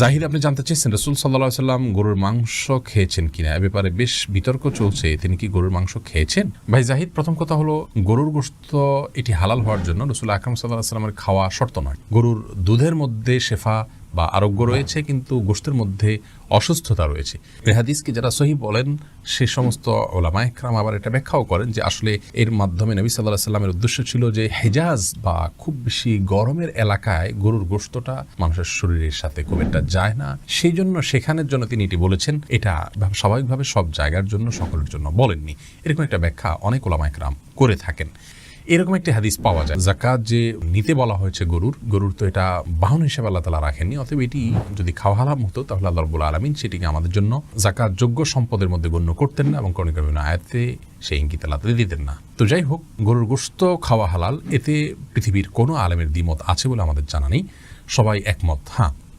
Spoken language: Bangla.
জাহিদ, আপনি জানতে চেয়েছেন রসুল সাল্লা সাল্লাম গরুর মাংস খেয়েছেন কিনা? এ ব্যাপারে বেশ বিতর্ক চলছে। তিনি কি গরুর মাংস খেয়েছেন? ভাই জাহিদ, প্রথম কথা হলো, গরুর গোস্ত এটি হালাল হওয়ার জন্য রসুল আকরম সাল্লাহ সাল্লামের খাওয়া শর্ত নয়। গরুর দুধের মধ্যে শেফা বা আরোগ্য রয়েছে, কিন্তু গোষ্ঠের মধ্যে অসুস্থতা রয়েছে। এই হাদিসকে যারা সহি বলেন, সে সমস্ত ওলামা একরাম আবার এটা ব্যাখ্যাও করেন যে আসলে এর মাধ্যমে নবী সাল্লাহ সাল্লামের উদ্দেশ্য ছিল যে হেজাজ বা খুব বেশি গরমের এলাকায় গরুর গোস্তটা মানুষের শরীরের সাথে খুব একটা যায় না। সেই জন্য সেখানের জন্য তিনি এটি বলেছেন, এটা স্বাভাবিকভাবে সব জায়গার জন্য, সকলের জন্য বলেননি। এরকম একটা ব্যাখ্যা অনেক ওলামা একরাম করে থাকেন। এরকম একটি হাদিস পাওয়া যায়। জাকাত যে নিতে বলা হয়েছে গরুর গরুর তো এটা বাহন হিসেবে আল্লাহ তালা রাখেননি, অতএব এটি যদি খাওয়া হতো, তাহলে আল্লাহ রবুল আলমিন সেটিকে আমাদের জন্য জাকাত যোগ্য সম্পদের মধ্যে গণ্য করতেন না এবং কোনো বিভিন্ন আয়াতে সেই ইঙ্গিত আল্লাহ দিতেন না। তো যাই হোক, গরুর গোস্ত খাওয়া হালাল, এতে পৃথিবীর কোনো আলেমের দ্বিমত আছে বলে আমাদের জানা নেই। সবাই একমত হ্যাঁ।